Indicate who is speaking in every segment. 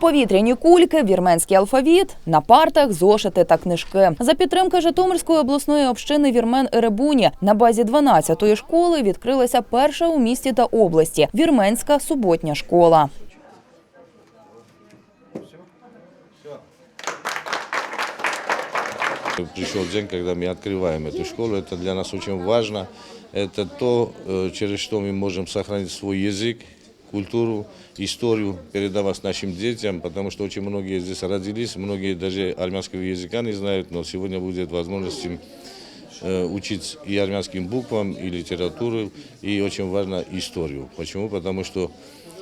Speaker 1: Повітряні кульки, вірменський алфавіт, на партах зошити та книжки. За підтримки Житомирської обласної общини вірмен Еребуні на базі 12-ї школи відкрилася перша у місті та області вірменська суботня школа.
Speaker 2: Пришел день, когда мы открываем эту школу. Это для нас очень важно. Это то, э, через что мы можем сохранить свой язык, Культуру, историю, передавать нашим детям, потому что очень многие здесь родились, многие даже армянского языка не знают, но сегодня будет возможность им э, учить и армянским буквам, и литературу, и очень важно историю. Почему? Потому что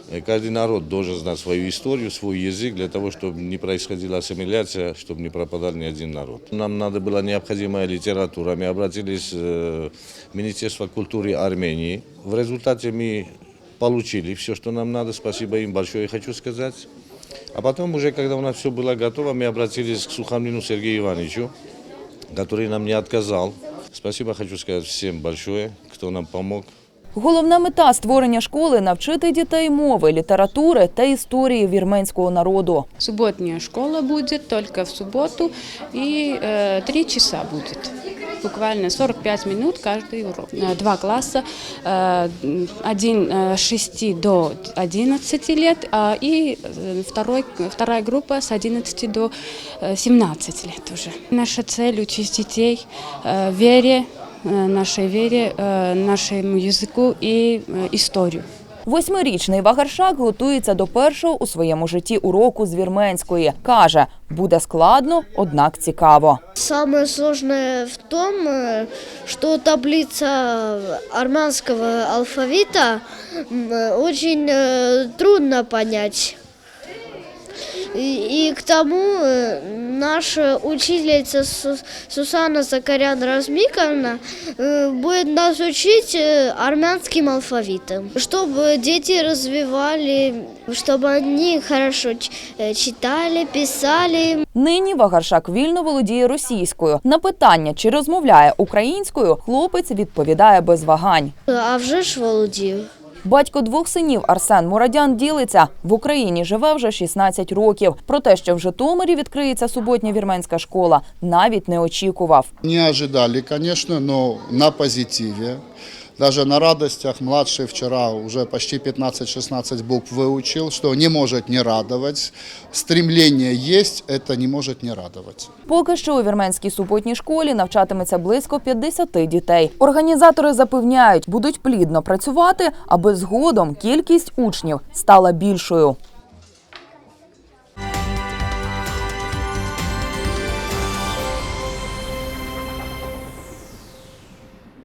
Speaker 2: э, каждый народ должен знать свою историю, свой язык, для того, чтобы не происходила ассимиляция, чтобы не пропадал ни один народ. Нам надо была необходимая литература. Мы обратились э, в Министерство культуры Армении. В результате мы получили все, что нам надо. Спасибо им большое, хочу сказать. А потом уже, когда у нас все было готово, мы обратились к Сухомлину Сергею Ивановичу, который нам не отказал. Спасибо хочу сказать всем большое, кто нам помог.
Speaker 1: Головна мета створення школи навчити дітей мови, літератури та історії вірменського народу.
Speaker 3: Субботняя школа будет только в субботу и э, три часа будет. Буквально 45 минут каждый урок. Э, Два класса, э, один э, с 6 до 11 лет а, и э, второй, вторая группа с 11 до э, 17 лет уже. Наша цель учить детей э, вере, э, нашей вере, э, нашему языку и э, историю.
Speaker 1: Восьмирічний Вагаршак готується до першого у своєму житті уроку з вірменської. Каже, буде складно, однак цікаво.
Speaker 4: Самое сложное в том, э, что таблица армянского алфавита м, э, очень э, трудно понять. И, и к тому э, наша учительница Су- Сусанна Закарян Размиковна э, будет нас учить э, армянским алфавитом, чтобы дети развивали, чтобы они хорошо ч- э, читали, писали,
Speaker 1: Нині Вагаршак вільно володіє російською. На питання, чи розмовляє українською, хлопець відповідає без вагань.
Speaker 4: а вже ж володію.
Speaker 1: Батько двох синів Арсен Мурадян ділиться в Україні живе вже 16 років. Про те, що в Житомирі відкриється суботня вірменська школа, навіть не очікував.
Speaker 5: Не ожидали, конечно, но на позитиве. Даже на радостях младший вчера уже почти 15-16 букв выучил, что не может не радовать. Стремление есть, это не может не радовать.
Speaker 1: Поки що у вірменській суботній школі навчатиметься близько 50 дітей. Організатори запевняють, будуть плідно працювати, аби згодом кількість учнів стала більшою.